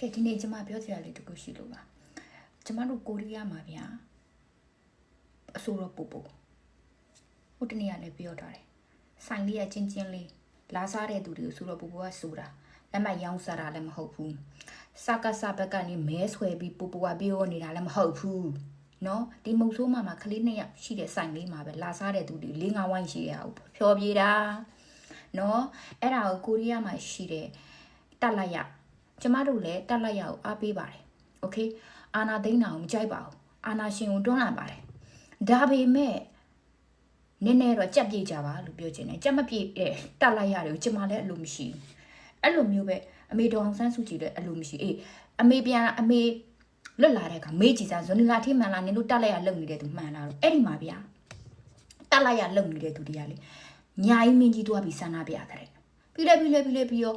ကဲဒီနေ့ကျွန်မပြောစရာလေးတစ်ခုရှိလို့ပါကျွန်မတို့ကိုရီးယားမှာဗျာအဆိုတော့ပူပူဟိုတနေ့ကလည်းပြောထားတယ်ဆိုင်လေးကချင်းချင်းလေးလာစားတဲ့သူတွေကိုဆိုတော့ပူပူကဆိုတာလက်မှတ်ရောင်းစားတာလည်းမဟုတ်ဘူးစကားစဘက်ကနေမဲဆွဲပြီးပူပူကပြောနေတာလည်းမဟုတ်ဘူးနော်ဒီမုတ်ဆိုးမှာမှာကလေးနှစ်ယောက်ရှိတဲ့ဆိုင်လေးမှာပဲလာစားတဲ့သူတွေလေးငါးဝိုင်းရှိရအောင်ဖြောပြေတာနော်အဲ့ဒါကိုကိုရီးယားမှာရှိတဲ့တက်လိုက်ရ ကျမတို့လည်းတက်လိုက်ရအောင်အားပေးပါတယ်။ Okay အာနာသိန်းအောင်မကြိုက်ပါဘူး။အာနာရှင်ကိုတွန်းလှန်ပါတယ်။ဒါပေမဲ့နည်းနည်းတော့ကြက်ပြေကြပါလို့ပြောချင်တယ်။ကြက်မပြေတဲ့တက်လိုက်ရတယ်ကိုကျမလည်းအလိုမရှိဘူး။အဲ့လိုမျိုးပဲအမေတော်အောင်ဆန်းစုကြည်လည်းအလိုမရှိအေးအမေပြန်အမေလွတ်လာတဲ့အခါမေးကြည်စားဇွန်လာထိမှန်လာနင်တို့တက်လိုက်ရလုံနေတဲ့သူမှန်လာတော့အဲ့ဒီမှာဗျာတက်လိုက်ရလုံနေတဲ့သူတွေကလေညာကြီးမင်းကြီးတို့ကပြီးဆန္ဒပြကြတယ်ပြီးလဲပြီးလဲပြီးလဲပြီးတော့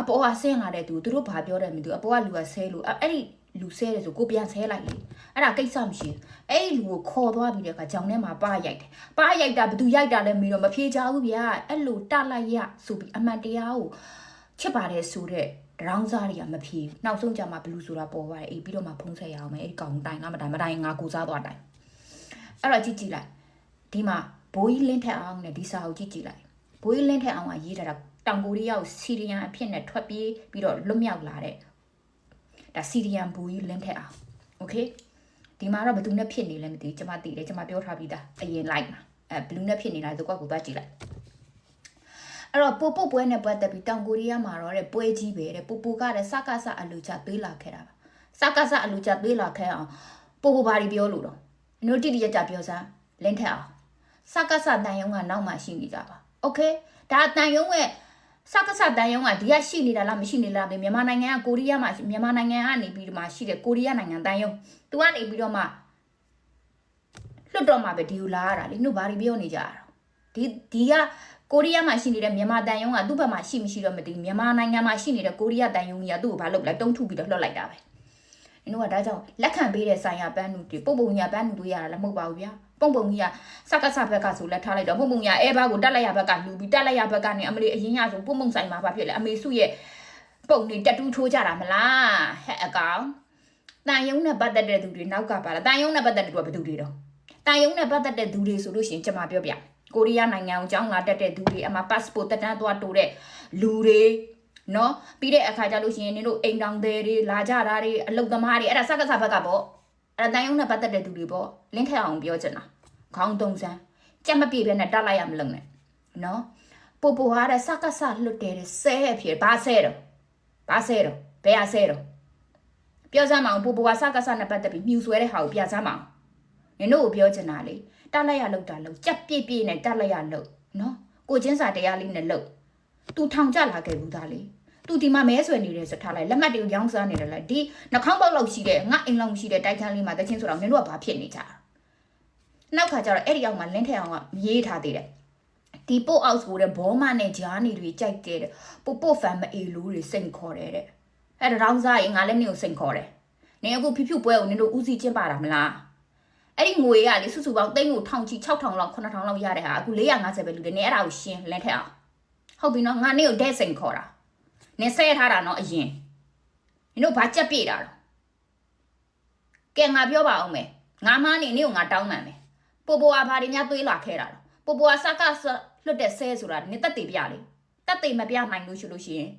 အပေါ်ကဆင်းလာတဲ့သူသူတို့ဘာပြောတယ်မသိဘူးအပေါ်ကလူကဆဲလို့အဲ့အဲ့ဒီလူဆဲတယ်ဆိုကိုပြန်ဆဲလိုက်လေအဲ့ဒါကိစ္စမရှိဘူးအဲ့ဒီလူကိုခေါ်သွားပြီးတဲ့အခါကြောင်ထဲမှာပါရိုက်တယ်ပါရိုက်တာဘသူရိုက်တာလဲမေးတော့မဖြေချဘူးဗျာအဲ့လိုတလိုက်ရဆိုပြီးအမှန်တရားကိုချစ်ပါတယ်ဆိုတဲ့ဒရောင်းစားတွေကမဖြေဘူးနောက်ဆုံးကြမှာဘလူးဆိုတာပေါ်ပါတယ်အေးပြီးတော့မှဖုံးဆက်ရအောင်မယ်အဲ့ဒီကောင်တိုင်လားမတိုင်မတိုင်ငါကူစားသွားတိုင်အဲ့တော့ကြည့်ကြည့်လိုက်ဒီမှာဘိုးကြီးလင်းထက်အောင်နဲ့ဒီစာကိုကြည့်ကြည့်လိုက်ဘိုးကြီးလင်းထက်အောင်ကရေးထားတာ တောင်ကိုရီးယားကိုစီရီယန်အဖြစ်နဲ့ထွက်ပြေးပြီးတော့လွတ်မြောက်လာတဲ့ဒါစီရီယန်ဘူကြီးလင်းထက်အောင်โอเคဒီမှာတော့ဘယ်သူနဲ့ဖြစ်နေလဲမသိဘူးကျွန်မသိတယ်ကျွန်မပြောထားပြီးသားအရင်လိုက်မှာအဲဘလူးနဲ့ဖြစ်နေတာဒီကွက်ကိုသွားကြည့်လိုက်အဲ့တော့ပို့ပို့ပွဲနဲ့ပတ်သက်ပြီးတောင်ကိုရီးယားမှာတော့တဲ့ပွဲကြီးပဲတဲ့ပို့ပို့ကတဲ့စကားစအလူချပေးလာခဲ့တာပါစကားစအလူချပေးလာခဲ့အောင်ပို့ပို့ဘာတွေပြောလို့တော့အနိုတိတိကျကျပြောစမ်းလင်းထက်အောင်စကားစတန်ယုံကနောက်မှရှိနေကြပါโอเคဒါတန်ယုံရဲ့ စကားစတန်ယုံကဒီကရှိနေတာလားမရှိနေလားပဲမြန်မာနိုင်ငံကကိုရီးယားမှာမြန်မာနိုင်ငံကနေပြီးတော့မှရှိတယ်ကိုရီးယားနိုင်ငံတန်ယုံသူကနေပြီးတော့မှလွတ်တော့မှပဲဒီကိုလာရတာလေနှုတ်ဘာတွေပြောနေကြတာဒီဒီကကိုရီးယားမှာရှိနေတဲ့မြန်မာတန်ယုံကသူ့ဘက်မှာရှိမရှိတော့မသိဘူးမြန်မာနိုင်ငံမှာရှိနေတဲ့ကိုရီးယားတန်ယုံကြီးကသူ့ကိုဘာလုပ်လဲတုံးထုပြီးတော့လွှတ်လိုက်တာပဲနင်တို့ကဒါကြောင့်လက်ခံပေးတဲ့ဆိုင်ရပန်းနုတွေပုံပုံညာပန်းနုတွေရတာလည်းမဟုတ်ပါဘူးဗျာ ပုံပုံကြီးကစကစဘက်ကဆိုလက်ထားလိုက်တော့ပုံပုံညာအဲဘာကိုတက်လိုက်ရဘက်ကလူပြီးတက်လိုက်ရဘက်ကနေအမလီအရင်ရဆိုပုံပုံဆိုင်မှာဘာဖြစ်လဲအမေစုရဲ့ပုံနေတက်တူးထိုးကြတာမလားဟဲ့အကောင်တန်ယုံနဲ့ပတ်သက်တဲ့သူတွေနောက်ကပါလားတန်ယုံနဲ့ပတ်သက်တဲ့သူကဘယ်သူတွေတော့တန်ယုံနဲ့ပတ်သက်တဲ့သူတွေဆိုလို့ရှိရင်ကျွန်မပြောပြကိုရီးယားနိုင်ငံကိုကြောင်းလာတက်တဲ့သူတွေအမှ passport တက်တန်းသွားတိုးတဲ့လူတွေနော်ပြီးတဲ့အခါကျလို့ရှိရင်နင်တို့အိမ်တောင်တွေတွေလာကြတာတွေအလုတ်သမားတွေအဲ့ဒါစကစဘက်ကပေါ့ အဲ့ဒါတန်ယုံနဲ့ပတ်သက်တဲ့သူတွေပေါ့လင်းထက်အောင်ပြောချင်တာခေါင်းတုံးစမ်းကြက်မပြေပဲနဲ့တက်လိုက်ရမလို့နဲ့နော်ပိုပိုဟာတဲ့စကစလွတ်တယ်တဲ့ဆဲအဖြစ်ဘာဆဲတော့ဘာဆဲတော့ဘယ်ဟာဆဲတော့ပြောစမ်းမအောင်ပိုပိုဟာစကစနဲ့ပတ်သက်ပြီးမြူဆွဲတဲ့ဟာကိုပြစမ်းမအောင်နင်တို့ကိုပြောချင်တာလေတက်လိုက်ရလောက်တာလောက်ကြက်ပြေပြေနဲ့တက်လိုက်ရလောက်နော်ကိုချင်းစာတရားလေးနဲ့လောက်သူထောင်ကြလာခဲ့ဘူးသားလေ သူဒီမှာမဲဆွဲနေတယ်ဆိုထားလိုက်လက်မှတ်တွေကိုရောင်းစားနေတယ်လားဒီနှာခေါင်းပေါက်လောက်ရှိတဲ့ငါအိမ်လောက်ရှိတဲ့တိုက်ခန်းလေးမှာတချင်းဆိုတော့နင်တို့ကဘာဖြစ်နေကြတာနောက်ခါကျတော့အဲ့ဒီအောက်မှာလင်းထက်အောင်ကရေးထားသေးတယ်ဒီပို့အောက်ဆိုတဲ့ဘောမနဲ့ဂျားနေတွေကြိုက်တဲ့ပို့ပို့ဖန်မအေလူတွေစိန်ခေါ်တယ်တဲ့အဲ့ဒါတောင်းစားရင်ငါလည်းနင်ကိုစိန်ခေါ်တယ်နင်အခုဖြူဖြူပွဲကိုနင်တို့ဦးစီးကျင်းပါတာမလားအဲ့ဒီငွေကလေစုစုပေါင်းသိန်းကိုထောင်ချီ6000လောက်9000လောက်ရတဲ့ဟာအခု450ပဲလူတယ်နင်အဲ့ဒါကိုရှင်းလင်းထက်အောင်ဟုတ်ပြီနော်ငါနင်ကိုဒဲစိန်ခေါ်တာ နင်ဆဲထားတာနော်အရင်နင်တို့ဘာကြက်ပြေတာတော့ကဲငါပြောပါအောင်မယ်ငါမနေနင်ကိုငါတောင်းမှန်မယ်ပိုပိုကဘာတွေများသွေးလာခဲ့တာတော့ပိုပိုကစကားလွတ်တဲ့ဆဲဆိုတာနင်တက်သေးပြလေတက်သေးမပြနိုင်လို့ရှိလို့ရှိရင်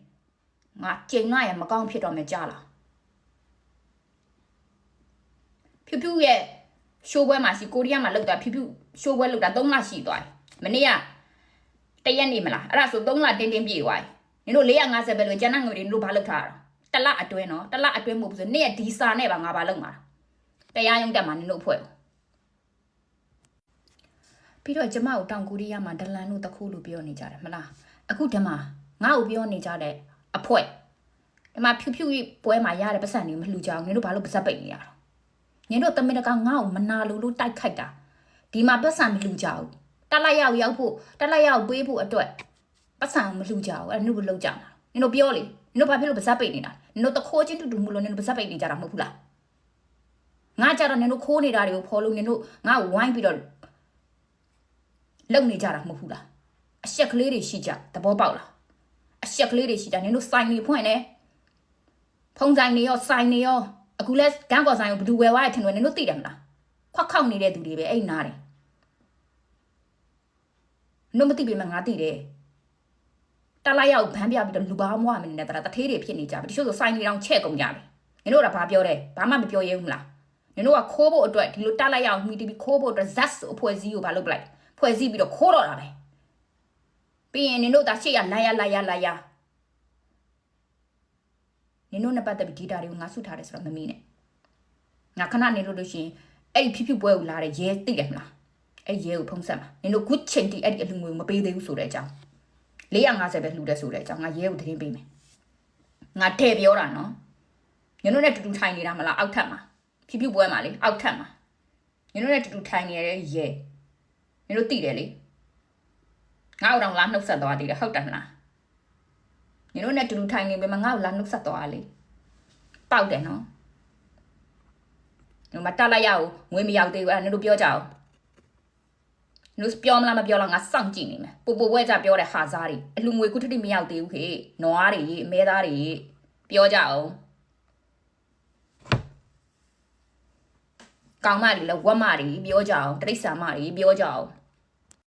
ငါကျိန်ငါရမကောင်းဖြစ်တော့မယ်ကြားလားဖြူဖြူရဲ့ရှိုးပွဲမှာရှိကိုရီးယားမှာလောက်တာဖြူဖြူရှိုးပွဲလောက်တာ3လရှိသွားတယ်မနေ့ကတရက်နေမလားအဲ့ဒါဆို3လတင်းတင်းပြေသွားတယ် နင်တို့450ပဲလို့ကျန်တဲ့ငွေတွေနင်တို့ဘာလုပ်ထားတာတလအတွင်းနော်တလအတွင်းမဟုတ်ဘူးဆိုနေ့ဒီစာနဲ့ပါငါဘာလုပ်မှာတရားရုံးတက်မှာနင်တို့ဖွဲ့ပြီးတော့ကျမကိုတောင်ကိုရီးယားမှာဒလန်လို့တခုလို့ပြောနေကြတယ်မလားအခုဒီမှာငါ့ကိုပြောနေကြတဲ့အဖွဲဒီမှာဖြူဖြူပွဲမှာရတဲ့ပတ်စံတွေမလှူကြအောင်နင်တို့ဘာလို့ပါစက်ပိတ်နေရတာညင်တို့တမင်တကငါ့ကိုမနာလို့လို့တိုက်ခိုက်တာဒီမှာပတ်စံမလူကြဘူးတက်လိုက်ရောက်ရောက်ဖို့တက်လိုက်ရောက်ပေးဖို့အတွက် ပတ်စံမလူကြဘူးအဲ့နုဘလုံးကြမှာညင်တို့ပြောလေညင်တို့ဘာဖြစ်လို့ပါဇက်ပိတ်နေတာညင်တို့တခိုးချင်းတူတူမလို့ညင်တို့ပါဇက်ပိတ်နေကြတာမဟုတ်ဘူးလားငါကြတော့ညင်တို့ခိုးနေတာတွေကိုဖော်လို့ညင်တို့ငါ့ကိုဝိုင်းပြီးတော့လုံနေကြတာမဟုတ်ဘူးလားအရှက်ကလေးတွေရှိကြသဘောပေါက်လားအရှက်ကလေးတွေရှိကြညင်တို့စိုင်းနေဖွင့်နေဖဖုံဆိုင်နေရောဆိုင်နေရောအခုလဲကန်းကော်ဆိုင်ကိုဘယ်သူဝယ်သွားရထင်တယ်နင်တို့သိတယ်မလားခွက်ခောက်နေတဲ့သူတွေပဲအဲ့နားတယ်နင်တို့မသိပေမဲ့ငါသိတယ် တလိုက်ရောက်ဗန်းပြပြီးတော့လူပါမွားမနေနဲ့တတထေးတွေဖြစ်နေကြပြီတချို့ဆိုဆိုင်နေတောင်ချဲ့ကုန်ကြပြီနင်တို့ကဘာပြောတယ်ဘာမှမပြောရဲဘူးမလားနင်တို့ကခိုးဖို့အတွက်ဒီလိုတလိုက်ရောက်မိတီးပြီးခိုးဖို့အတွက်ဇက်ဆိုအဖွဲ့စည်းကိုဘာလုပ်ပလိုက်ဖွဲ့စည်းပြီးတော့ခိုးတော့တာပဲပြီးရင်နင်တို့ဒါရှေ့ရလာရလာရလာရနင်တို့နဲ့ပတ်သက်ပြီး data တွေကိုငါစုထားတယ်ဆိုတော့မမေးနဲ့ငါခဏနေလို့လို့ရှရင်အဲ့ဒီဖြူဖြူပွဲကိုလာတဲ့ရဲသိတယ်မလားအဲ့ရဲကိုဖုံးဆက်မှာနင်တို့ခုချိန်တိအဲ့ဒီအလူငွေကိုမပေးသေးဘူးဆိုတဲ့အကြောင်း 450ပဲလှူတယ်ဆိုတဲ့အကြောင်းငါရဲကိုသတင်းပေးမယ်ငါထဲပြောတာနော်နင်တို့နဲ့တူတူထိုင်နေတာမလားအောက်ထပ်မှာဖြူဖြူပွဲမှာလေအောက်ထပ်မှာနင်တို့နဲ့တူတူထိုင်နေတဲ့ရဲနင်တို့သိတယ်လေငါ့အောင်လာနှုတ်ဆက်သွားသေးတယ်ဟုတ်တယ်မလားနင်တို့နဲ့တူတူထိုင်နေပေမဲ့ငါ့ကိုလာနှုတ်ဆက်သွားလေပေါက်တယ်နော်။မတက်လိုက်ရအောင်ငွေမရောက်သေးဘူးအဲ့နင်တို့ပြောကြအောင်။ နင်တို့ပြောမလားမပြောလားငါစောင့်ကြည့်နေမယ်။ပူပူဝဲကြပြောတဲ့ဟာစားတွေအလူငွေကုထတိမရောက်သေးဘူးခေ။နွားတွေအမဲသားတွေပြောကြအောင်။ကောင်မတွေလည်းဝက်မတွေပြောကြအောင်တရိစ္ဆာန်မတွေပြောကြအောင်။